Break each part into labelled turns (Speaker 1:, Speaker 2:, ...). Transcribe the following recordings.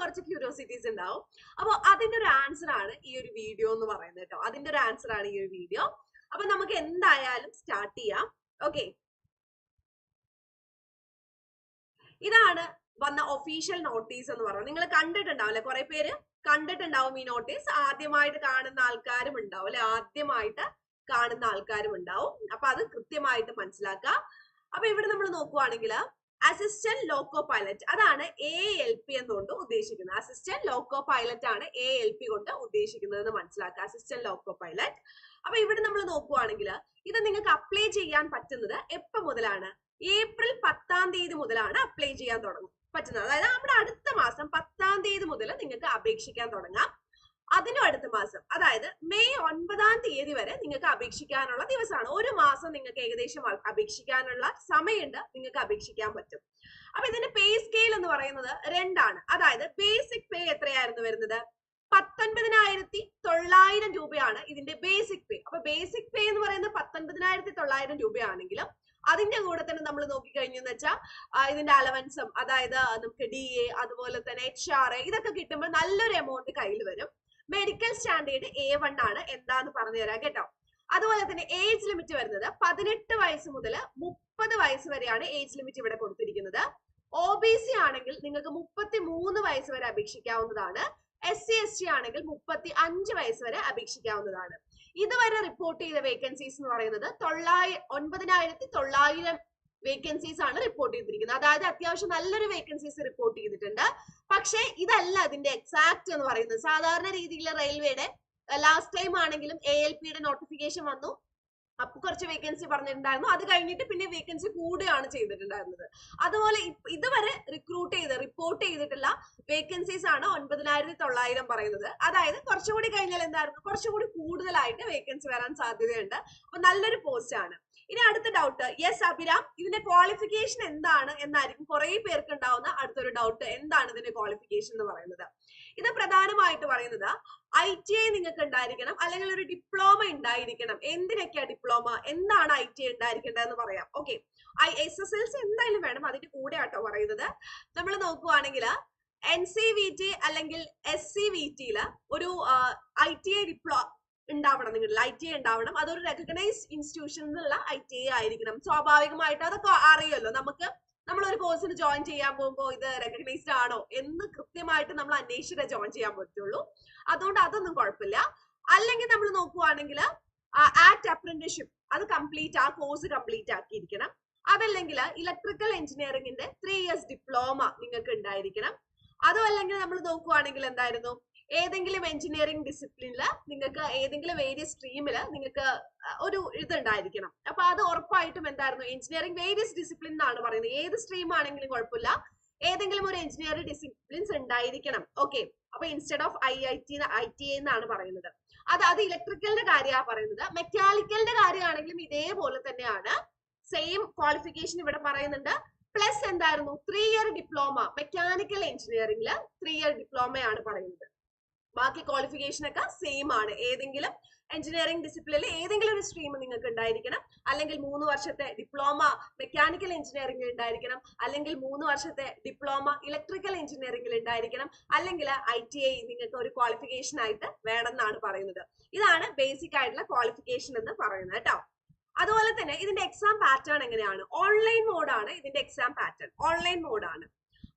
Speaker 1: കുറച്ച് ക്യൂരിയോസിറ്റീസ് ഉണ്ടാവും. അപ്പൊ അതിന്റെ ഒരു ആൻസർ ആണ് ഈ ഒരു വീഡിയോ എന്ന് പറയുന്നത് കേട്ടോ. അതിന്റെ ഒരു ആൻസർ ആണ് ഈ ഒരു വീഡിയോ അപ്പൊ നമുക്ക് എന്തായാലും സ്റ്റാർട്ട് ചെയ്യാം. ഓക്കെ ഇതാണ് വന്ന ഒഫീഷ്യൽ നോട്ടീസ് എന്ന് പറയുന്നത്. നിങ്ങൾ കണ്ടിട്ടുണ്ടാവും അല്ലെ? കുറെ പേര് കണ്ടിട്ടുണ്ടാവും ഈ നോട്ടീസ് ആദ്യമായിട്ട് കാണുന്ന ആൾക്കാരും ഉണ്ടാവും അല്ലെ? ആദ്യമായിട്ട് കാണുന്ന ആൾക്കാരും ഉണ്ടാവും. അപ്പൊ അത് കൃത്യമായിട്ട് മനസ്സിലാക്കുക. അപ്പൊ ഇവിടെ നമ്മൾ നോക്കുവാണെങ്കിൽ അസിസ്റ്റന്റ് ലോക്കോ പൈലറ്റ് അതാണ് എ എൽ പി എന്നുകൊണ്ട് ഉദ്ദേശിക്കുന്നത്. അസിസ്റ്റന്റ് ലോക്കോ പൈലറ്റ് ആണ് എ എൽ പി കൊണ്ട് ഉദ്ദേശിക്കുന്നത് എന്ന് മനസ്സിലാക്കുക. അസിസ്റ്റന്റ് ലോക്കോ പൈലറ്റ് അപ്പൊ ഇവിടെ നമ്മൾ നോക്കുവാണെങ്കിൽ ഇത് നിങ്ങൾക്ക് അപ്ലൈ ചെയ്യാൻ പറ്റുന്നത് എപ്പോ മുതലാണ്? ഏപ്രിൽ പത്താം തീയതി മുതലാണ് അപ്ലൈ ചെയ്യാൻ തുടങ്ങും. പറ്റുന്നത്. അതായത് നമ്മുടെ അടുത്ത മാസം പത്താം തീയതി മുതൽ നിങ്ങൾക്ക് അപേക്ഷിക്കാൻ തുടങ്ങാം. അതിനും അടുത്ത മാസം. അതായത് മെയ് ഒൻപതാം തീയതി വരെ നിങ്ങൾക്ക് അപേക്ഷിക്കാനുള്ള ദിവസമാണ്. ഒരു മാസം നിങ്ങൾക്ക് ഏകദേശം അപേക്ഷിക്കാനുള്ള സമയമുണ്ട്. നിങ്ങൾക്ക് അപേക്ഷിക്കാൻ പറ്റും. അപ്പൊ ഇതിന്റെ പേ സ്കെയിൽ എന്ന് പറയുന്നത് രണ്ടാണ്. അതായത് ബേസിക് പേ എത്രയായിരുന്നു വരുന്നത്? പത്തൊൻപതിനായിരത്തി തൊള്ളായിരം രൂപയാണ് ഇതിന്റെ ബേസിക് പേ അപ്പൊ ബേസിക് പേ എന്ന് പറയുന്നത് പത്തൊൻപതിനായിരത്തി തൊള്ളായിരം രൂപയാണെങ്കിലും അതിന്റെ കൂടെ തന്നെ നമ്മൾ നോക്കിക്കഴിഞ്ഞു എന്ന് വെച്ചാൽ ഇതിന്റെ അലവൻസും അതായത് നമുക്ക് ഡി എ അതുപോലെ തന്നെ എച്ച് ആർ എ ഇതൊക്കെ കിട്ടുമ്പോൾ നല്ലൊരു എമൗണ്ട് കയ്യിൽ വരും. മെഡിക്കൽ സ്റ്റാൻഡേർഡ് എ വൺ ആണ് എന്താന്ന് പറഞ്ഞു തരാം കേട്ടോ. അതുപോലെ തന്നെ ഏജ് ലിമിറ്റ് വരുന്നത് പതിനെട്ട് വയസ്സ് മുതൽ മുപ്പത് വയസ്സ് വരെയാണ് ഏജ് ലിമിറ്റ് ഇവിടെ കൊടുത്തിരിക്കുന്നത്. ഒ ബി സി ആണെങ്കിൽ നിങ്ങൾക്ക് മുപ്പത്തി മൂന്ന് വയസ്സ് വരെ അപേക്ഷിക്കാവുന്നതാണ്. എസ് സി എസ് ടി ആണെങ്കിൽ മുപ്പത്തി അഞ്ച് വയസ്സ് വരെ അപേക്ഷിക്കാവുന്നതാണ്. ഇതുവരെ റിപ്പോർട്ട് ചെയ്ത വേക്കൻസീസ് എന്ന് പറയുന്നത് തൊള്ളായി ഒൻപതിനായിരത്തി തൊള്ളായിരം വേക്കൻസീസ് ആണ് റിപ്പോർട്ട് ചെയ്തിരിക്കുന്നത്. അതായത് അത്യാവശ്യം നല്ലൊരു വേക്കൻസീസ് റിപ്പോർട്ട് ചെയ്തിട്ടുണ്ട്. പക്ഷേ ഇതല്ല അതിന്റെ എക്സാക്ട് എന്ന് പറയുന്നത്. സാധാരണ രീതിയിൽ റെയിൽവേയുടെ ലാസ്റ്റ് ടൈം ആണെങ്കിലും എ എൽ പിയുടെ നോട്ടിഫിക്കേഷൻ വന്നു. അപ്പൊ കുറച്ച് വേക്കൻസി പറഞ്ഞിട്ടുണ്ടായിരുന്നു. അത് കഴിഞ്ഞിട്ട് പിന്നെ വേക്കൻസി കൂടുകയാണ് ചെയ്തിട്ടുണ്ടായിരുന്നത്. അതുപോലെ ഇതുവരെ റിക്രൂട്ട് ചെയ്ത് റിപ്പോർട്ട് ചെയ്തിട്ടുള്ള വേക്കൻസീസ് ആണ് ഒൻപതിനായിരത്തി തൊള്ളായിരം പറയുന്നത്. അതായത് കുറച്ചുകൂടി കഴിഞ്ഞാൽ എന്തായിരുന്നു? കുറച്ചുകൂടി കൂടുതലായിട്ട് വേക്കൻസി വരാൻ സാധ്യതയുണ്ട്. അപ്പൊ നല്ലൊരു പോസ്റ്റ് ആണ്. ഇനി അടുത്ത ഡൗട്ട് യെസ് അഭിരാം ഇതിന്റെ ക്വാളിഫിക്കേഷൻ എന്താണ്? എന്നായിരിക്കും കുറെ പേർക്ക് ഉണ്ടാവുന്ന അടുത്തൊരു ഡൗട്ട് എന്താണ് ഇതിന്റെ ക്വാളിഫിക്കേഷൻ എന്ന് പറയുന്നത്? ഇത് പ്രധാനമായിട്ട് പറയുന്നത് ഐ ടി ഐ നിങ്ങൾക്ക് ഉണ്ടായിരിക്കണം അല്ലെങ്കിൽ ഒരു ഡിപ്ലോമ ഉണ്ടായിരിക്കണം. എന്തിനൊക്കെയാ ഡിപ്ലോമ എന്താണ് ഐ ടി ഐ ഉണ്ടായിരിക്കേണ്ടതെന്ന് പറയാം. Okay I S S L C എന്തായാലും വേണം അതിന്റെ കൂടെ ആട്ടോ പറയുന്നത്. നമ്മൾ നോക്കുവാണെങ്കിൽ എൻ സി വി ടി അല്ലെങ്കിൽ എസ് സി വി ടിയിൽ ഒരു ഐ ടി ഐ ഡിപ്ലോ ഉണ്ടാവണം നിങ്ങളിൽ ഐ ടി ഐ ഉണ്ടാവണം. അതൊരു റെക്കഗ്നൈസ്ഡ് ഇൻസ്റ്റിറ്റ്യൂഷനിലുള്ള ഐ ടി ഐ ആയിരിക്കണം. സ്വാഭാവികമായിട്ട് അതൊക്കെ അറിയുമല്ലോ. നമുക്ക് നമ്മൾ ഒരു കോഴ്സിന് ജോയിൻ ചെയ്യാൻ പോകുമ്പോൾ ഇത് റെക്കഗ്നൈസ്ഡ് ആണോ എന്ന് കൃത്യമായിട്ട് നമ്മൾ അന്വേഷിച്ചിട്ടേ ജോയിൻ ചെയ്യാൻ പറ്റുള്ളൂ. അതുകൊണ്ട് അതൊന്നും കുഴപ്പമില്ല. അല്ലെങ്കിൽ നമ്മൾ നോക്കുവാണെങ്കിൽ ആറ്റ് അപ്രന്റീഷിപ്പ് അത് കംപ്ലീറ്റ് ആ കോഴ്സ് കംപ്ലീറ്റ് ആക്കിയിരിക്കണം. അതല്ലെങ്കിൽ ഇലക്ട്രിക്കൽ എഞ്ചിനീയറിംഗിന്റെ ത്രീ ഇയേഴ്സ് ഡിപ്ലോമ നിങ്ങൾക്ക് ഉണ്ടായിരിക്കണം. അതോ അല്ലെങ്കിൽ നമ്മൾ നോക്കുവാണെങ്കിൽ എന്തായിരുന്നു? ഏതെങ്കിലും എഞ്ചിനീയറിംഗ് ഡിസിപ്ലിനിൽ നിങ്ങൾക്ക് ഏതെങ്കിലും വേരിയസ് സ്ട്രീമിൽ നിങ്ങൾക്ക് ഒരു ഇതുണ്ടായിരിക്കണം. അപ്പൊ അത് ഉറപ്പായിട്ടും എന്തായിരുന്നു? എഞ്ചിനീയറിംഗ് വേരിയസ് ഡിസിപ്ലിൻ എന്നാണ് പറയുന്നത്. ഏത് സ്ട്രീം ആണെങ്കിലും കുഴപ്പമില്ല. ഏതെങ്കിലും ഒരു എഞ്ചിനീയറിംഗ് ഡിസിപ്ലിൻസ് ഉണ്ടായിരിക്കണം. ഓക്കെ അപ്പൊ instead of I I T I T എന്നാണ് പറയുന്നത്. അത് അത് ഇലക്ട്രിക്കലിന്റെ കാര്യമാണ് പറയുന്നത്. മെക്കാനിക്കലിന്റെ കാര്യമാണെങ്കിലും ഇതേപോലെ തന്നെയാണ്. സെയിം ക്വാളിഫിക്കേഷൻ ഇവിടെ പറയുന്നുണ്ട്. പ്ലസ് എന്തായിരുന്നു? ത്രീ ഇയർ ഡിപ്ലോമ മെക്കാനിക്കൽ എഞ്ചിനീയറിംഗിൽ ത്രീ ഇയർ ഡിപ്ലോമയാണ് പറയുന്നത്. ബാക്കി ക്വാളിഫിക്കേഷൻ ഒക്കെ സെയിം ആണ്. ഏതെങ്കിലും എഞ്ചിനീയറിംഗ് ഡിസിപ്ലിനിൽ ഏതെങ്കിലും ഒരു സ്ട്രീം നിങ്ങൾക്ക് ഉണ്ടായിരിക്കണം. അല്ലെങ്കിൽ മൂന്ന് വർഷത്തെ ഡിപ്ലോമ മെക്കാനിക്കൽ എഞ്ചിനീയറിംഗിൽ ഉണ്ടായിരിക്കണം. അല്ലെങ്കിൽ മൂന്ന് വർഷത്തെ ഡിപ്ലോമ ഇലക്ട്രിക്കൽ എഞ്ചിനീയറിംഗിൽ ഉണ്ടായിരിക്കണം. അല്ലെങ്കിൽ ഐ ടി ഐ നിങ്ങൾക്ക് ഒരു ക്വാളിഫിക്കേഷൻ ആയിട്ട് വേണമെന്നാണ് പറയുന്നത്. ഇതാണ് ബേസിക് ആയിട്ടുള്ള ക്വാളിഫിക്കേഷൻ എന്ന് പറയുന്നത് കേട്ടോ. അതുപോലെ തന്നെ ഇതിന്റെ എക്സാം പാറ്റേൺ എങ്ങനെയാണ്? ഓൺലൈൻ മോഡാണ് ഇതിന്റെ എക്സാം പാറ്റേൺ ഓൺലൈൻ മോഡാണ്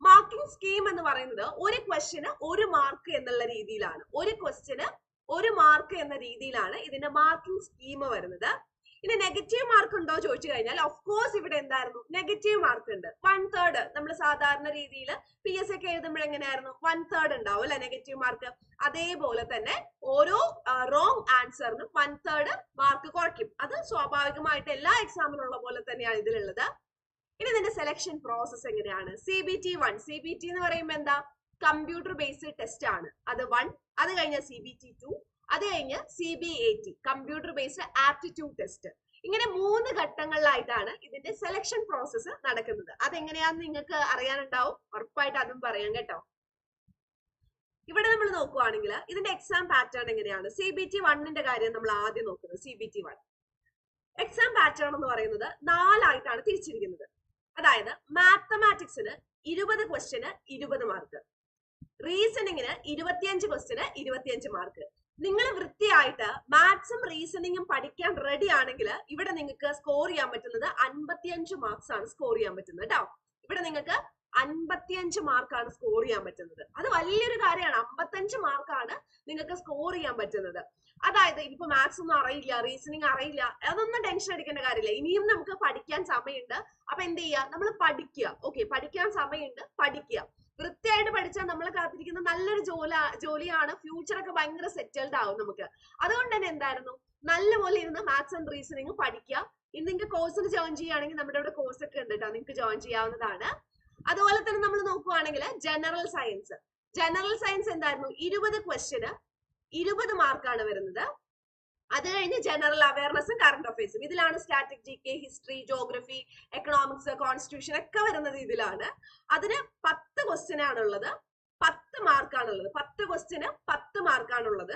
Speaker 1: മാർക്കിംഗ് സ്കീം എന്ന് പറയുന്നത് ഒരു ക്വസ്റ്റിന് ഒരു മാർക്ക് എന്നുള്ള രീതിയിലാണ്. ഒരു ക്വസ്റ്റിന് ഒരു മാർക്ക് എന്ന രീതിയിലാണ് ഇതിന്റെ മാർക്കിംഗ് സ്കീം വരുന്നത്. ഇനി നെഗറ്റീവ് മാർക്ക് ഉണ്ടോ ചോദിച്ചു കഴിഞ്ഞാൽ ഓഫ് കോഴ്സ് ഇവിടെ എന്തായിരുന്നു? നെഗറ്റീവ് മാർക്ക് ഉണ്ട്. വൺ തേർഡ് നമ്മൾ സാധാരണ രീതിയിൽ പി എസ് ഒക്കെ എഴുതുമ്പോൾ എങ്ങനെയായിരുന്നു? വൺ തേർഡ് ഉണ്ടാവും അല്ലെ നെഗറ്റീവ് മാർക്ക് അതേപോലെ തന്നെ ഓരോ റോങ് ആൻസറിനും വൺ തേർഡ് മാർക്ക് കുറയ്ക്കും. അത് സ്വാഭാവികമായിട്ട് എല്ലാ എക്സാമിനുള്ള പോലെ തന്നെയാണ് ഇതിലുള്ളത്. ഇനി ഇതിന്റെ സെലക്ഷൻ പ്രോസസ് എങ്ങനെയാണ്? C B T one C B T എന്ന് പറയുമ്പോൾ എന്താ? കമ്പ്യൂട്ടർ ബേസ്ഡ് ടെസ്റ്റ് ആണ്. അത് വൺ അത് കഴിഞ്ഞ സി ബി ടി ടു അത് കഴിഞ്ഞ് C B A T computer based aptitude test ഇങ്ങനെ മൂന്ന് ഘട്ടങ്ങളിലായിട്ടാണ് ഇതിന്റെ സെലക്ഷൻ പ്രോസസ്സ് നടക്കുന്നത്. അതെങ്ങനെയാന്ന് നിങ്ങൾക്ക് അറിയാനുണ്ടാവും? ഉറപ്പായിട്ട് അതും പറയാം കേട്ടോ. ഇവിടെ നമ്മൾ നോക്കുവാണെങ്കിൽ ഇതിന്റെ എക്സാം പാറ്റേൺ എങ്ങനെയാണ്? സി ബി ടി വണ്ണിന്റെ കാര്യം നമ്മൾ ആദ്യം നോക്കുന്നത്. C B T one exam pattern എന്ന് പറയുന്നത് നാലായിട്ടാണ് തിരിച്ചിരിക്കുന്നത്. അതായത് മാത്തമാറ്റിക്സിന് ഇരുപത് ക്വസ്റ്റ്യന് ഇരുപത് മാർക്ക് റീസണിങ്ങിന് ഇരുപത്തിയഞ്ച് ക്വസ്റ്റിന് ഇരുപത്തിയഞ്ച് മാർക്ക് നിങ്ങൾ വൃത്തിയായിട്ട് മാത്സും റീസണിങ്ങും പഠിക്കാൻ റെഡി ആണെങ്കിൽ ഇവിടെ നിങ്ങൾക്ക് സ്കോർ ചെയ്യാൻ പറ്റുന്നത് അൻപത്തിയഞ്ച് മാർക്സ് ആണ് സ്കോർ ചെയ്യാൻ പറ്റുന്നത് കേട്ടോ ഇവിടെ നിങ്ങൾക്ക് അൻപത്തിയഞ്ച് മാർക്കാണ് സ്കോർ ചെയ്യാൻ പറ്റുന്നത്. അത് വലിയൊരു കാര്യമാണ്. അമ്പത്തഞ്ച് മാർക്കാണ് നിങ്ങൾക്ക് സ്കോർ ചെയ്യാൻ പറ്റുന്നത്. അതായത് ഇപ്പൊ മാത്സ് ഒന്നും അറിയില്ല റീസണിങ് അറിയില്ല അതൊന്നും ടെൻഷൻ അടിക്കേണ്ട കാര്യമില്ല. ഇനിയും നമുക്ക് പഠിക്കാൻ സമയമുണ്ട്. അപ്പൊ എന്ത് ചെയ്യുക നമ്മൾ പഠിക്കുക. ഓക്കെ പഠിക്കാൻ സമയമുണ്ട്. പഠിക്കുക. വൃത്തിയായിട്ട് പഠിച്ചാൽ നമ്മൾ കാത്തിരിക്കുന്ന നല്ലൊരു ജോല ജോലിയാണ് ഫ്യൂച്ചർ ഒക്കെ ഭയങ്കര സെറ്റിൽഡ് ആവും നമുക്ക്. അതുകൊണ്ട് തന്നെ എന്തായിരുന്നു? നല്ലപോലെ ഇരുന്ന് മാത്സ് ആൻഡ് റീസണിങ് പഠിക്കുക. ഇന്ന് നിങ്ങൾക്ക് കോഴ്സിന് ജോയിൻ ചെയ്യുകയാണെങ്കിൽ നമ്മുടെ ഇവിടെ കോഴ്സ് ഒക്കെ ഉണ്ട് കേട്ടോ. നിങ്ങൾക്ക് ജോയിൻ ചെയ്യാവുന്നതാണ്. അതുപോലെ തന്നെ നമ്മൾ നോക്കുവാണെങ്കിൽ ജനറൽ സയൻസ് ജനറൽ സയൻസ് എന്തായിരുന്നു? ഇരുപത് ക്വസ്റ്റ്യന് ഇരുപത് മാർക്കാണ് വരുന്നത്. അത് കഴിഞ്ഞ് ജനറൽ അവയർനെസ്സും കറണ്ട് അഫയേഴ്സും ഇതിലാണ് static G K history geography economics constitution ഒക്കെ വരുന്നത് ഇതിലാണ്. അതിന് പത്ത് ക്വസ്റ്റ്യൻ ആണുള്ളത് പത്ത് മാർക്കാണുള്ളത് പത്ത് ക്വസ്റ്റ്യന് പത്ത് മാർക്കാണുള്ളത്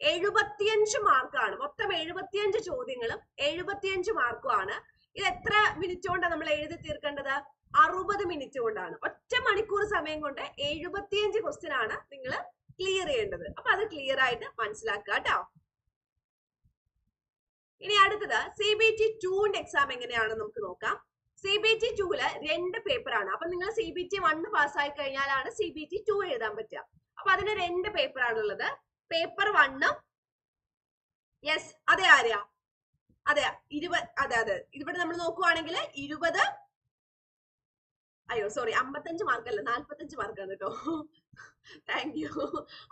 Speaker 1: എഴുപത്തിയഞ്ച് മാർക്കാണ് മൊത്തം എഴുപത്തിയഞ്ച് ചോദ്യങ്ങളും എഴുപത്തിയഞ്ച് മാർക്കുമാണ് ഇത് എത്ര മിനിറ്റ് കൊണ്ടാണ് നമ്മൾ എഴുതി തീർക്കേണ്ടത്? അറുപത് മിനിറ്റ് കൊണ്ടാണ്. ഒറ്റ മണിക്കൂർ സമയം കൊണ്ട് എഴുപത്തിയഞ്ച് ക്വസ്റ്റ്യൻ ആണ് നിങ്ങൾ ക്ലിയർ ചെയ്യേണ്ടത്. അപ്പൊ അത് ക്ലിയർ ആയിട്ട് മനസ്സിലാക്കുക കേട്ടോ ഇനി അടുത്തത് സി ബി ടി ടുവിന്റെ എക്സാം എങ്ങനെയാണ് നമുക്ക് നോക്കാം. സി ബി ടി ടുവിൽ രണ്ട് പേപ്പർ ആണ്. അപ്പൊ നിങ്ങൾ സി ബി ടി വണ്ണ് പാസ്സായി കഴിഞ്ഞാലാണ് സി ബി ടി ടു എഴുതാൻ പറ്റുക. അപ്പൊ അതിന് രണ്ട് പേപ്പർ ആണുള്ളത് പേപ്പർ വണ്ണും യെസ് അതെ ആര്യ? അതെ ഇരുപത് അതെ അതെ. ഇവിടെ നമ്മൾ നോക്കുവാണെങ്കിൽ ഇരുപത് അയ്യോ സോറി അമ്പത്തഞ്ച് മാർക്കല്ല നാല്പത്തഞ്ച് മാർക്കാണ് കേട്ടോ thank you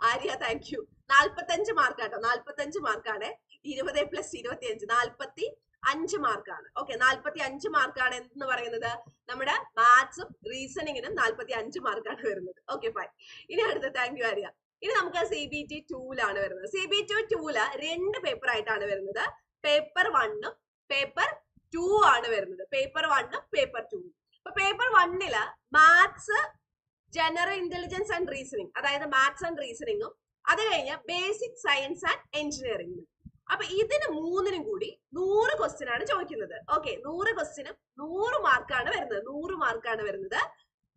Speaker 1: Arya thank you നാല്പത്തഞ്ച് മാർക്ക് കേട്ടോ നാല്പത്തഞ്ച് മാർക്കാണ് ഇരുപത് പ്ലസ് ഇരുപത്തി അഞ്ച് നാല്പത്തി അഞ്ച് മാർക്കാണ് ഓക്കെ നാല്പത്തി അഞ്ച് മാർക്കാണ് എന്ന് പറയുന്നത് നമ്മുടെ മാത്സും റീസണിങ്ങിനും നാല്പത്തി അഞ്ച് മാർക്കാണ് വരുന്നത്. ഓക്കെ ഫൈൻ ഇനി അടുത്ത താങ്ക് യു ആര്യ. ഇനി നമുക്ക് സി ബി ടി ടൂലാണ് വരുന്നത്. സി ബി ടി ടൂൽ രണ്ട് പേപ്പർ ആയിട്ടാണ് വരുന്നത്. പേപ്പർ വണ്ണും പേപ്പർ ടു ആണ് വരുന്നത്. പേപ്പർ വണ്ണും പേപ്പർ ടു അപ്പൊ പേപ്പർ വണ്ണിൽ maths general intelligence and reasoning അതായത് മാത്സ് ആൻഡ് റീസണിങ്ങും അത് കഴിഞ്ഞ് ബേസിക് സയൻസ് ആൻഡ് എഞ്ചിനീയറിംഗും അപ്പൊ ഇതിന് മൂന്നിനും കൂടി നൂറ് ക്വസ്റ്റ്യൻ ആണ് ചോദിക്കുന്നത്. ഓക്കെ നൂറ് ക്വസ്റ്റ്യനും നൂറ് മാർക്കാണ് വരുന്നത്. നൂറ് മാർക്കാണ് വരുന്നത്.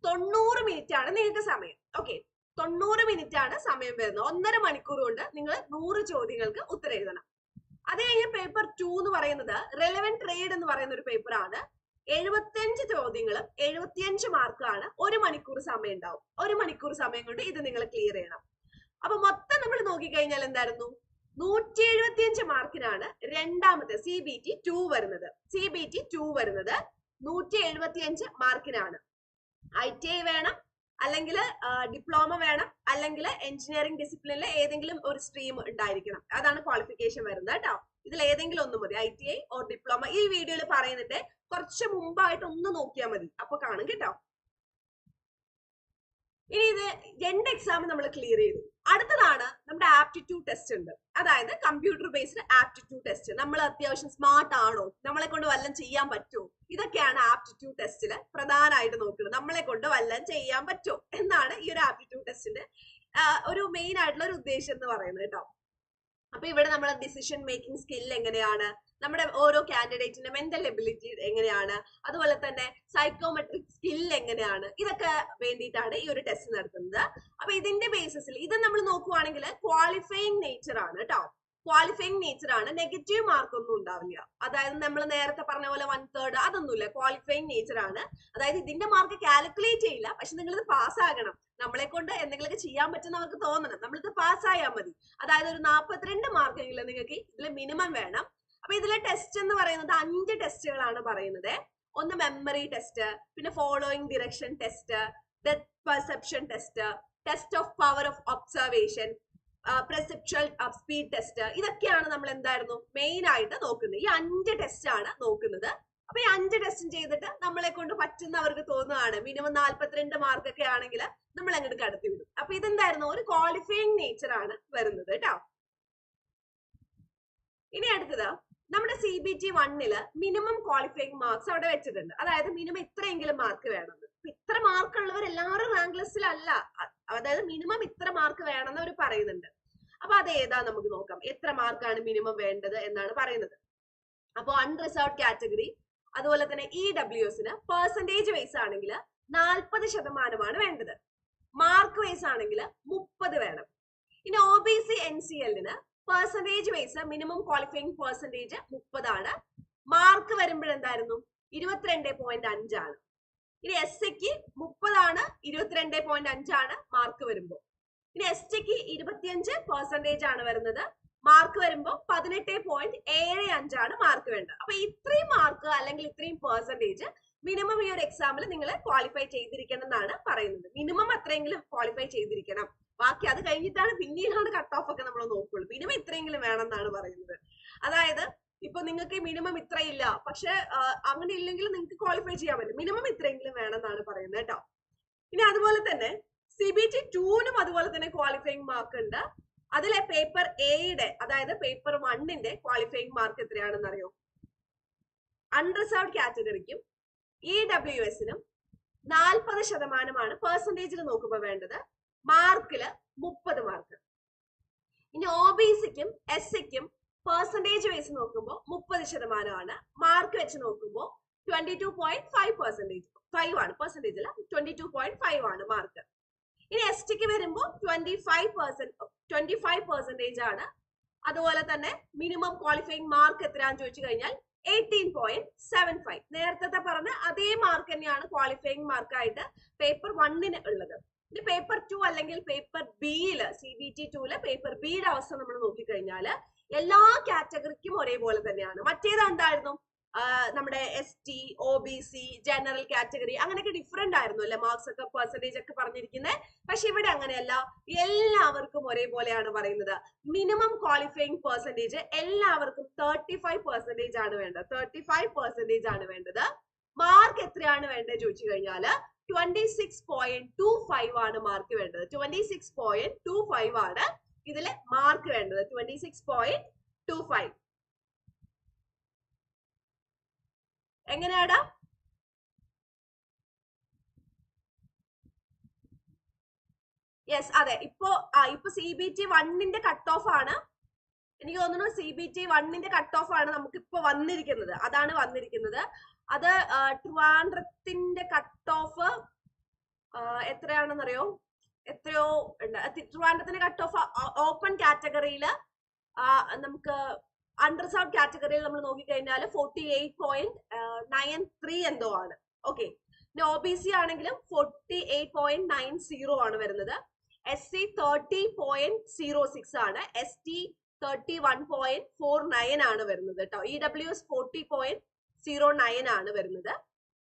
Speaker 1: തൊണ്ണൂറ് മിനിറ്റ് ആണ് നിങ്ങൾക്ക് സമയം. ഓക്കെ തൊണ്ണൂറ് മിനിറ്റ് ആണ് സമയം വരുന്നത്. ഒന്നര മണിക്കൂർ കൊണ്ട് നിങ്ങൾ നൂറ് ചോദ്യങ്ങൾക്ക് ഉത്തരം എഴുതണം. അത് കഴിഞ്ഞ് പേപ്പർ ടു എന്ന് പറയുന്നത് റെലവെന്റ് ട്രേഡ് എന്ന് പറയുന്ന ഒരു പേപ്പർ ആണ്. എഴുപത്തിയഞ്ച് ചോദ്യങ്ങളും എഴുപത്തിയഞ്ച് മാർക്കാണ് ഒരു മണിക്കൂർ സമയം ഉണ്ടാവും. ഒരു മണിക്കൂർ സമയം കൊണ്ട് ഇത് നിങ്ങൾ ക്ലിയർ ചെയ്യണം. അപ്പൊ മൊത്തം നമ്മൾ നോക്കിക്കഴിഞ്ഞാൽ എന്തായിരുന്നു? നൂറ്റി എഴുപത്തിയഞ്ച് മാർക്കിനാണ് രണ്ടാമത്തെ സി ബി ടി ടു വരുന്നത്. സി ബി ടി ടു വരുന്നത് നൂറ്റി എഴുപത്തിയഞ്ച് മാർക്കിനാണ് ഐ ടി ഐ വേണം അല്ലെങ്കിൽ ഡിപ്ലോമ വേണം അല്ലെങ്കിൽ എഞ്ചിനീയറിംഗ് ഡിസിപ്ലിനിലെ ഏതെങ്കിലും ഒരു സ്ട്രീം ഉണ്ടായിരിക്കണം. അതാണ് ക്വാളിഫിക്കേഷൻ വരുന്നത് കേട്ടോ. ഇതിൽ ഏതെങ്കിലും ഒന്ന് മതി. I T I or diploma ഈ വീഡിയോയിൽ പറയുന്നിട്ട് കുറച്ച് മുമ്പായിട്ട് ഒന്ന് നോക്കിയാൽ മതി. അപ്പൊ കാണും കേട്ടോ. ഇനി ഇത് രണ്ട് എക്സാം നമ്മൾ ക്ലിയർ ചെയ്തു. അടുത്തതാണ് നമ്മുടെ ആപ്റ്റിറ്റ്യൂഡ് ടെസ്റ്റ് ഉണ്ട്. അതായത് കമ്പ്യൂട്ടർ ബേസ്ഡ് ആപ്റ്റിറ്റ്യൂഡ് ടെസ്റ്റ് നമ്മൾ അത്യാവശ്യം സ്മാർട്ട് ആണോ? നമ്മളെ കൊണ്ട് വല്ലതും ചെയ്യാൻ പറ്റുമോ ഇതൊക്കെയാണ് ആപ്റ്റിറ്റ്യൂഡ് ടെസ്റ്റിൽ പ്രധാനമായിട്ട് നോക്കുന്നത്. നമ്മളെ കൊണ്ട് വല്ലതും ചെയ്യാൻ പറ്റുമോ എന്നാണ് ഈ ഒരു ആപ്റ്റിറ്റ്യൂഡ് ടെസ്റ്റിന്റെ ഒരു മെയിൻ ആയിട്ടുള്ള ഒരു ഉദ്ദേശം എന്ന് പറയുന്നത് കേട്ടോ. അപ്പൊ ഇവിടെ നമ്മുടെ ഡിസിഷൻ മേക്കിംഗ് സ്കിൽ എങ്ങനെയാണ്? നമ്മുടെ ഓരോ കാൻഡിഡേറ്റിന്റെ മെന്റൽ എബിലിറ്റി എങ്ങനെയാണ്? അതുപോലെ തന്നെ സൈക്കോമെട്രിക് സ്കിൽ എങ്ങനെയാണ്? ഇതൊക്കെ വേണ്ടിയിട്ടാണ് ഈ ഒരു ടെസ്റ്റ് നടത്തുന്നത്. അപ്പൊ ഇതിന്റെ ബേസിസിൽ ഇത് നമ്മൾ നോക്കുവാണെങ്കിൽ ക്വാളിഫയിങ് നേച്ചർ ആണ് കേട്ടോ ക്വാളിഫയിങ് നേച്ചർ ആണ്. നെഗറ്റീവ് മാർക്ക് ഒന്നും ഉണ്ടാവില്ല. അതായത് നമ്മൾ നേരത്തെ പറഞ്ഞ പോലെ വൺ തേർഡ് അതൊന്നുമില്ല. ക്വാളിഫയിങ് നേച്ചർ ആണ്. അതായത് ഇതിന്റെ മാർക്ക് കാൽക്കുലേറ്റ് ചെയ്യില്ല. പക്ഷെ നിങ്ങൾ ഇത് പാസ് പാസ്സാകണം നമ്മളെ കൊണ്ട് എന്തെങ്കിലുമൊക്കെ ചെയ്യാൻ പറ്റുന്ന നമുക്ക് തോന്നണം. നമ്മളിത് ആയാൽ മതി. അതായത് ഒരു നാൽപ്പത്തിരണ്ട് മാർക്കെങ്കിലും നിങ്ങൾക്ക് ഇതിൽ മിനിമം വേണം. അപ്പൊ ഇതിലെ ടെസ്റ്റ് എന്ന് പറയുന്നത് അഞ്ച് ടെസ്റ്റുകളാണ് പറയുന്നത്. ഒന്ന് മെമ്മറി ടെസ്റ്റ് പിന്നെ following direction test death perception test test of power of observation perceptual speed test ഇതൊക്കെയാണ് നമ്മൾ എന്തായിരുന്നു മെയിൻ ആയിട്ട് നോക്കുന്നത്. ഈ അഞ്ച് ടെസ്റ്റ് ആണ് നോക്കുന്നത്. അപ്പൊ ഈ അഞ്ച് ടെസ്റ്റും ചെയ്തിട്ട് നമ്മളെ കൊണ്ട് പറ്റുന്നവർക്ക് തോന്നുകയാണ്. മിനിമം നാല്പത്തിരണ്ട് മാർക്ക് ഒക്കെ ആണെങ്കിൽ നമ്മൾ അങ്ങോട്ട് കടത്തി വിടും. അപ്പൊ ഇതെന്തായിരുന്നു? ഒരു ക്വാളിഫയിങ് നേച്ചർ ആണ് വരുന്നത് കേട്ടോ. ഇനി അടുത്തത് നമ്മുടെ സി ബി ടി വണ്ണിൽ മിനിമം ക്വാളിഫയിങ് മാർക്സ് അവിടെ വെച്ചിട്ടുണ്ട്. അതായത് മിനിമം ഇത്രയെങ്കിലും മാർക്ക് വേണമെന്ന് ഇത്ര മാർക്ക് ഉള്ളവർ എല്ലാവരും റാങ്ക് ലിസ്റ്റിലല്ല അതായത് മിനിമം ഇത്ര മാർക്ക് വേണമെന്ന് അവർ പറയുന്നുണ്ട്. അപ്പൊ അത് ഏതാ നമുക്ക് നോക്കാം. എത്ര മാർക്കാണ് മിനിമം വേണ്ടത് എന്നാണ് പറയുന്നത്. അപ്പോൾ അൺറിസർവ്ഡ് കാറ്റഗറി അതുപോലെ തന്നെ ഇ ഡബ്ല്യു എസിന് വൈസ് ആണെങ്കിൽ നാൽപ്പത് ശതമാനമാണ് വേണ്ടത്. മാർക്ക് വൈസ് ആണെങ്കിൽ മുപ്പത് വേണം. ഇനി O B C N C എല്ലിന് percentage wise minimum qualifying percentage മുപ്പതാണ്. മാർക്ക് വരുമ്പോഴെന്തായിരുന്നു? ഇരുപത്തിരണ്ട് പോയിന്റ് അഞ്ചാണ്. ഇനി എസ് സിക്ക് മുപ്പതാണ് ഇരുപത്തിരണ്ട് പോയിന്റ് അഞ്ചാണ് മാർക്ക് വരുമ്പോൾ ഇനി എസ് ടിക്ക് ഇരുപത്തിയഞ്ച് പെർസെന്റേജ് ആണ് വരുന്നത്. മാർക്ക് വരുമ്പോൾ പതിനെട്ട് പോയിന്റ് ഏഴ് അഞ്ചാണ് മാർക്ക് വേണ്ടത്. അപ്പൊ ഇത്രയും മാർക്ക് അല്ലെങ്കിൽ ഇത്രയും പെർസെന്റേജ് മിനിമം ഈ ഒരു എക്സാമിൽ നിങ്ങൾ ക്വാളിഫൈ ചെയ്തിരിക്കണം എന്നാണ് പറയുന്നത്. മിനിമം അത്രയെങ്കിലും ക്വാളിഫൈ ചെയ്തിരിക്കണം. ബാക്കി അത് കഴിഞ്ഞിട്ടാണ് പിന്നീടാണ് കട്ട് ഓഫ് ഒക്കെ നമ്മൾ നോക്കുള്ളൂ. മിനിമം ഇത്രയെങ്കിലും വേണം എന്നാണ് പറയുന്നത്. അതായത് ഇപ്പൊ നിങ്ങൾക്ക് മിനിമം ഇത്രയില്ല. പക്ഷെ അങ്ങനെ ഇല്ലെങ്കിൽ നിങ്ങൾക്ക് ക്വാളിഫൈ ചെയ്യാൻ പറ്റും. മിനിമം ഇത്രയെങ്കിലും വേണം എന്നാണ് പറയുന്നത് കേട്ടോ. ഇനി അതുപോലെ തന്നെ സി ബി ടി ടൂനും അതുപോലെ തന്നെ ക്വാളിഫയിങ് മാർക്ക് ഉണ്ട്. അതിലെ പേപ്പർ എയുടെ അതായത് പേപ്പർ വണ്ണിന്റെ ക്വാളിഫയിങ് മാർക്ക് എത്രയാണെന്ന് അറിയോ? അൺറിസർവ്ഡ് കാറ്റഗറിക്കും ഇ ഡബ്ല്യു എസിനും നാൽപ്പത് ശതമാനമാണ് പെർസെന്റേജിൽ നോക്കുമ്പോൾ വേണ്ടത്. മാർക്കിൽ മുപ്പത് മാർക്ക് ഇനി ഒ ബി സിക്കും എസ് സിക്കും പെർസെന്റേജ് വെച്ച് നോക്കുമ്പോൾ മുപ്പത് ശതമാനമാണ്. മാർക്ക് വെച്ച് നോക്കുമ്പോൾ twenty two point five percentage five ആണ്. പെർസെന്റേജ് അല്ല. ട്വന്റി ടു പോയിന്റ് ഫൈവ് ആണ് മാർക്ക് ഇനി എസ് ടിക്ക് വരുമ്പോൾ twenty five percent twenty five percentage ആണ്. അതുപോലെ തന്നെ മിനിമം ക്വാളിഫൈയിങ് മാർക്ക് എത്രയാന്ന് ചോദിച്ചു കഴിഞ്ഞാൽ എയ്റ്റീൻ പോയിന്റ് സെവൻ ഫൈവ് നേരത്തെ പറഞ്ഞ അതേ മാർക്ക് തന്നെയാണ് ക്വാളിഫൈയിങ് മാർക്കായിട്ട് പേപ്പർ വണ്ണിന് ഉള്ളത്. ഇനി പേപ്പർ ടു അല്ലെങ്കിൽ പേപ്പർ ബിയിൽ സി ബി ടി ടൂൽ പേപ്പർ ബിയുടെ അവസ്ഥ നമ്മൾ നോക്കിക്കഴിഞ്ഞാൽ എല്ലാ കാറ്റഗറിക്കും ഒരേപോലെ തന്നെയാണ്. മറ്റേത് എന്തായിരുന്നു? നമ്മുടെ S T O B C general category അങ്ങനെയൊക്കെ ഡിഫറെന്റ് ആയിരുന്നു അല്ലെ? മാർക്സ് ഒക്കെ പെർസെന്റേജ് ഒക്കെ പറഞ്ഞിരിക്കുന്നത് പക്ഷെ ഇവിടെ അങ്ങനെയല്ല. എല്ലാവർക്കും ഒരേപോലെയാണ് പറയുന്നത്. മിനിമം ക്വാളിഫയിങ് പെർസെന്റേജ് എല്ലാവർക്കും തേർട്ടി ഫൈവ് പെർസെന്റേജ് ആണ് വേണ്ടത്. തേർട്ടി ഫൈവ് പെർസെന്റേജ് ആണ് വേണ്ടത്. മാർക്ക് എത്രയാണ് വേണ്ടത് ചോദിച്ചു കഴിഞ്ഞാൽ twenty six point two five ആണ് മാർക്ക് വേണ്ടത്. Twenty six point two five ആണ് ഇതിൽ മാർക്ക് വേണ്ടത്. Twenty six point two five എങ്ങനെയാടാ? യെസ് അതെ. ഇപ്പോ ആ ഇപ്പൊ സി ബി ടി വണ്ണിന്റെ കട്ട് ഓഫ് ആണ്. എനിക്ക് തോന്നുന്നു സി ബി ടി വണ്ണിന്റെ കട്ട് ഓഫ് ആണ് നമുക്ക് ഇപ്പൊ വന്നിരിക്കുന്നത്. അതാണ് വന്നിരിക്കുന്നത്. അത് ട്രിവാൻഡ്രത്തിന്റെ കട്ട് ഓഫ് എത്രയാണെന്നറിയോ? എത്രയോ ഉണ്ട്. ട്രിവാൻഡ്രത്തിന്റെ കട്ട് ഓഫ് ഓപ്പൺ കാറ്റഗറിയിൽ നമുക്ക് അണ്ടർസൗണ്ട് കാറ്റഗറിയിൽ നമ്മൾ നോക്കിക്കഴിഞ്ഞാൽ forty eight point nine three എന്തോ ആണ്. ഓക്കെ പിന്നെ ഒ ബി സി ആണെങ്കിലും forty eight point nine zero ആണ് വരുന്നത്. S C thirty point zero six ആണ്. S T thirty one point four nine ആണ് വരുന്നത് കേട്ടോ E W S forty point zero nine ആണ് വരുന്നത്.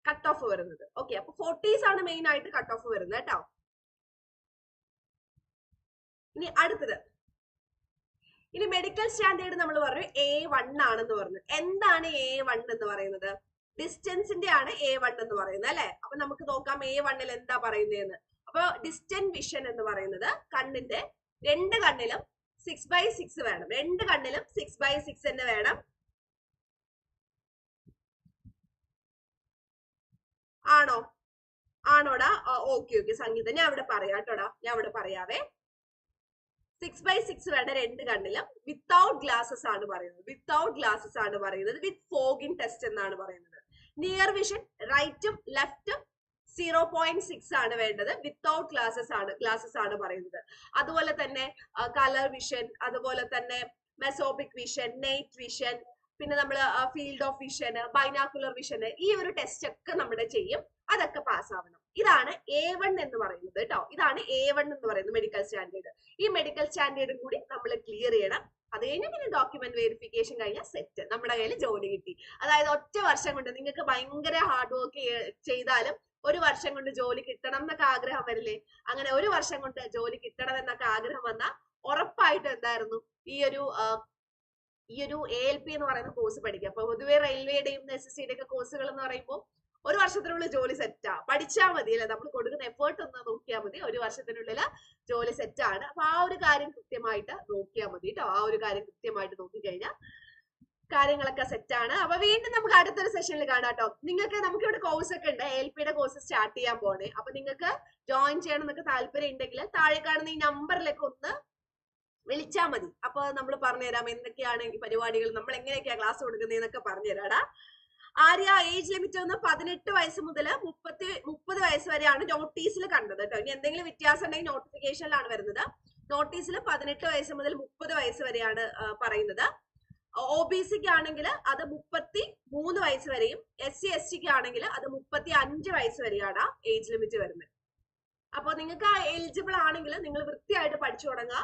Speaker 1: കട്ട് ഓഫ് വരുന്നത്. ഓക്കെ അപ്പൊ ഫോർട്ടീസ് ആണ് മെയിൻ ആയിട്ട് കട്ട് ഓഫ് വരുന്നത് കേട്ടോ ഇനി അടുത്തത്. ഇനി മെഡിക്കൽ സ്റ്റാൻഡേർഡ് നമ്മൾ പറഞ്ഞു എ വൺ ആണെന്ന് പറഞ്ഞു. എന്താണ് എ വൺ എന്ന് പറയുന്നത്? ഡിസ്റ്റൻസിന്റെ ആണ് എ വൺ എന്ന് പറയുന്നത് അല്ലെ? അപ്പൊ നമുക്ക് നോക്കാം എ വണ്ണിൽ എന്താ പറയുന്നതെന്ന്. അപ്പൊ ഡിസ്റ്റന്റ് വിഷൻ എന്ന് പറയുന്നത് കണ്ണിന്റെ രണ്ട് കണ്ണിലും സിക്സ് ബൈ സിക്സ് വേണം. രണ്ട് കണ്ണിലും സിക്സ് ബൈ സിക്സ് തന്നെ വേണം. ആണോ? ആണോടാ? ഓക്കെ ഓക്കെ സംഗീത ഞാൻ അവിടെ പറയാം കേട്ടോടാ. ഞാൻ അവിടെ പറയാവേ. സിക്സ് ബൈ സിക്സ് വേണ്ട രണ്ട് കണ്ണിലും. വിത്തൗട്ട് ഗ്ലാസസ് ആണ് പറയുന്നത്. വിത്തൗട്ട് ഗ്ലാസസ് ആണ് പറയുന്നത്. വിത്ത് ഫോഗിൻ ടെസ്റ്റ് എന്നാണ് പറയുന്നത്. നിയർ വിഷൻ റൈറ്റും ലെഫ്റ്റും സീറോ പോയിന്റ് സിക്സ് ആണ് വേണ്ടത്. വിത്തൗട്ട് ഗ്ലാസസ് ആണ് ഗ്ലാസസ് ആണ് പറയുന്നത്. അതുപോലെ തന്നെ കളർ വിഷൻ അതുപോലെ തന്നെ മെസോപിക് വിഷൻ നൈറ്റ് വിഷൻ പിന്നെ നമ്മൾ field of vision binocular vision ഈ ഒരു ടെസ്റ്റ് ഒക്കെ നമ്മൾ ചെയ്യും. അതൊക്കെ പാസ്സാവണം ഇതാണ് എ വൺ എന്ന് പറയുന്നത് കേട്ടോ ഇതാണ് എ വൺ എന്ന് പറയുന്നത് മെഡിക്കൽ സ്റ്റാൻഡേർഡ് ഈ മെഡിക്കൽ സ്റ്റാൻഡേർഡും കൂടി നമ്മൾ ക്ലിയർ ചെയ്യണം. അത് കഴിഞ്ഞ് പിന്നെ ഡോക്യുമെന്റ് വെരിഫിക്കേഷൻ കഴിഞ്ഞാൽ സെറ്റ് നമ്മുടെ കയ്യിൽ ജോലി കിട്ടി. അതായത് ഒറ്റ വർഷം കൊണ്ട് നിങ്ങൾക്ക് ഭയങ്കര ഹാർഡ് വർക്ക് ചെയ്താലും ഒരു വർഷം കൊണ്ട് ജോലി കിട്ടണം എന്നൊക്കെ ആഗ്രഹം വരില്ലേ? അങ്ങനെ ഒരു വർഷം കൊണ്ട് ജോലി കിട്ടണം എന്നൊക്കെ ആഗ്രഹം വന്നാൽ ഉറപ്പായിട്ട് എന്തായിരുന്നു? ഈ ഒരു ഈ ഒരു എ എൽ പി എന്ന് പറയുന്ന കോഴ്സ് പഠിക്കുക. അപ്പൊ പൊതുവെ റെയിൽവേയുടെയും എസ് എസ് സിയുടെ ഒക്കെ കോഴ്സുകൾ എന്ന് പറയുമ്പോൾ ഒരു വർഷത്തിനുള്ളിൽ ജോലി സെറ്റാ പഠിച്ചാൽ മതി അല്ലെ? നമ്മൾ കൊടുക്കുന്ന എഫേർട്ട് ഒന്ന് നോക്കിയാൽ മതി. ഒരു വർഷത്തിനുള്ളിൽ ജോലി സെറ്റാണ് അപ്പൊ ആ ഒരു കാര്യം കൃത്യമായിട്ട് നോക്കിയാൽ മതി കേട്ടോ ആ ഒരു കാര്യം കൃത്യമായിട്ട് നോക്കിക്കഴിഞ്ഞാൽ കാര്യങ്ങളൊക്കെ സെറ്റാണ് അപ്പൊ വീണ്ടും നമുക്ക് അടുത്തൊരു സെഷനിൽ കാണാം കേട്ടോ നിങ്ങൾക്ക് നമുക്ക് ഇവിടെ കോഴ്സ് ഒക്കെ ഉണ്ട്. എൽ പിയുടെ കോഴ്സ് സ്റ്റാർട്ട് ചെയ്യാൻ പോണേ. അപ്പൊ നിങ്ങൾക്ക് ജോയിൻ ചെയ്യണം എന്നൊക്കെ താല്പര്യം ഉണ്ടെങ്കിൽ താഴെ കാണുന്ന ഈ നമ്പറിലേക്ക് ഒന്ന് വിളിച്ചാൽ മതി. അപ്പൊ നമ്മൾ പറഞ്ഞുതരാം എന്തൊക്കെയാണ് ഈ പരിപാടികൾ നമ്മൾ എങ്ങനെയൊക്കെയാ ക്ലാസ് കൊടുക്കുന്നതെന്നൊക്കെ പറഞ്ഞുതരാടാ. ആര്യ ഏജ് ലിമിറ്റ് ഒന്ന് പതിനെട്ട് വയസ്സ് മുതൽ മുപ്പത്തി മുപ്പത് വയസ്സ് വരെയാണ് നോട്ടീസിൽ കണ്ടത് കേട്ടോ. ഇനി എന്തെങ്കിലും വ്യത്യാസം ഉണ്ടെങ്കിൽ നോട്ടിഫിക്കേഷനിലാണ് വരുന്നത്. നോട്ടീസിൽ പതിനെട്ട് വയസ്സ് മുതൽ മുപ്പത് വയസ്സ് വരെയാണ് പറയുന്നത്. ഒ ബി സിക്ക് ആണെങ്കിൽ അത് മുപ്പത്തി മൂന്ന് വയസ്സ് വരെയും എസ് സി എസ് ടിക്ക് ആണെങ്കിൽ അത് മുപ്പത്തി അഞ്ച് വയസ്സ് വരെയാണ് ഏജ് ലിമിറ്റ് വരുന്നത്. അപ്പൊ നിങ്ങൾക്ക് എലിജിബിൾ ആണെങ്കിൽ നിങ്ങൾ വൃത്തിയായിട്ട് പഠിച്ചു തുടങ്ങുക.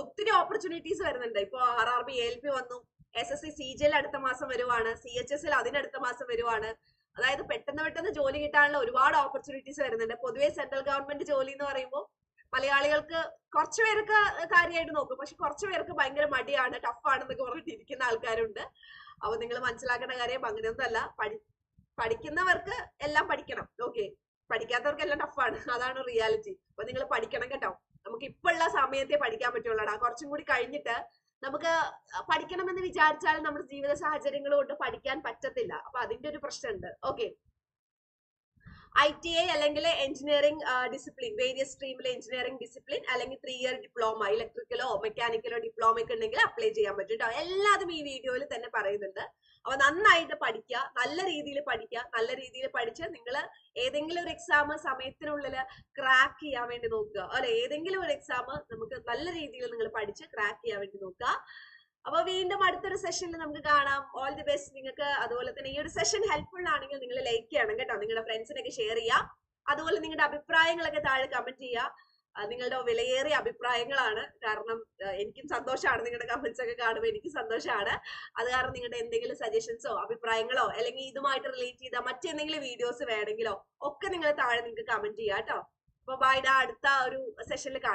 Speaker 1: ഒത്തിരി ഓപ്പർച്യൂണിറ്റീസ് വരുന്നുണ്ട്. ഇപ്പൊ R R B L P വന്നു. എസ് എസ് സി സി ജിയിൽ അടുത്ത മാസം വരുവാണ്. സി എച്ച് എസ് എൽ അതിനടുത്ത മാസം വരുവാണ്. അതായത് പെട്ടെന്ന് പെട്ടെന്ന് ജോലി കിട്ടാനുള്ള ഒരുപാട് ഓപ്പർച്യൂണിറ്റീസ് വരുന്നുണ്ട്. പൊതുവെ സെൻട്രൽ ഗവൺമെന്റ് ജോലി എന്ന് പറയുമ്പോൾ മലയാളികൾക്ക് കുറച്ചു പേർക്ക് കാര്യമായിട്ട് നോക്കും. പക്ഷെ കുറച്ചു പേർക്ക് ഭയങ്കര മടിയാണ് ടഫാണെന്നൊക്കെ പറഞ്ഞിട്ട് ഇരിക്കുന്ന ആൾക്കാരുണ്ട്. അപ്പൊ നിങ്ങൾ മനസ്സിലാക്കേണ്ട കാര്യം അങ്ങനെയൊന്നും അല്ല പഠി പഠിക്കുന്നവർക്ക് എല്ലാം പഠിക്കണം. ഓക്കെ പഠിക്കാത്തവർക്ക് എല്ലാം ടഫാണ് അതാണ് റിയാലിറ്റി അപ്പൊ നിങ്ങൾ പഠിക്കണം കേട്ടോ. നമുക്ക് ഇപ്പോഴുള്ള സമയത്തെ പഠിക്കാൻ പറ്റുള്ളൂടാ. കുറച്ചും കൂടി കഴിഞ്ഞിട്ട് നമുക്ക് പഠിക്കണമെന്ന് വിചാരിച്ചാൽ നമ്മുടെ ജീവിത സാഹചര്യങ്ങൾ കൊണ്ട് പഠിക്കാൻ പറ്റത്തില്ല. അപ്പൊ അതിന്റെ ഒരു പ്രശ്നമുണ്ട്. ഓക്കെ. ഐ ടി ഐ അല്ലെങ്കിൽ എഞ്ചിനീയറിംഗ് ഡിസിപ്ലിൻ വേരിയസ് സ്ട്രീമിലെ എഞ്ചിനീയറിംഗ് ഡിസിപ്ലിൻ അല്ലെങ്കിൽ ത്രീ ഇയർ ഡിപ്ലോമ ഇലക്ട്രിക്കലോ മെക്കാനിക്കലോ ഡിപ്ലോമ ഒക്കെ ഉണ്ടെങ്കിൽ അപ്ലൈ ചെയ്യാൻ പറ്റും കേട്ടോ എല്ലാതും ഈ വീഡിയോയിൽ തന്നെ പറയുന്നുണ്ട്. അപ്പൊ നന്നായിട്ട് പഠിക്കുക നല്ല രീതിയിൽ പഠിക്കുക നല്ല രീതിയിൽ പഠിച്ച് നിങ്ങൾ ഏതെങ്കിലും ഒരു എക്സാം സമയത്തിനുള്ളിൽ ക്രാക്ക് ചെയ്യാൻ വേണ്ടി നോക്കുക. അല്ലെ ഏതെങ്കിലും ഒരു എക്സാം നമുക്ക് നല്ല രീതിയിൽ നിങ്ങൾ പഠിച്ച് ക്രാക്ക് ചെയ്യാൻ വേണ്ടി നോക്കുക. അപ്പൊ വീണ്ടും അടുത്തൊരു സെഷനിൽ നമുക്ക് കാണാം. ഓൾ ദി ബെസ്റ്റ് നിങ്ങൾക്ക് അതുപോലെ തന്നെ ഈ ഒരു സെഷൻ ഹെൽപ്ഫുൾ ആണെങ്കിൽ നിങ്ങൾ ലൈക്ക് ചെയ്യണം കേട്ടോ. നിങ്ങളുടെ ഫ്രണ്ട്സിനൊക്കെ ഷെയർ ചെയ്യാം. അതുപോലെ നിങ്ങളുടെ അഭിപ്രായങ്ങളൊക്കെ താഴെ കമന്റ് ചെയ്യുക ആ, നിങ്ങളുടെ വിലയേറിയ അഭിപ്രായങ്ങളാണ്. കാരണം എനിക്കും സന്തോഷമാണ് നിങ്ങളുടെ കമന്റ്സ് ഒക്കെ കാണുമ്പോൾ എനിക്ക് സന്തോഷമാണ്. അത് കാരണം നിങ്ങളുടെ എന്തെങ്കിലും സജഷൻസോ അഭിപ്രായങ്ങളോ അല്ലെങ്കിൽ ഇതുമായിട്ട് റിലേറ്റ് ചെയ്ത മറ്റെന്തെങ്കിലും വീഡിയോസ് വേണമെങ്കിലോ ഒക്കെ നിങ്ങൾ താഴെ നിങ്ങൾക്ക് കമന്റ് ചെയ്യാം കേട്ടോ. അപ്പൊ ബൈഡ അടുത്ത ഒരു സെഷനിൽ കാണാം.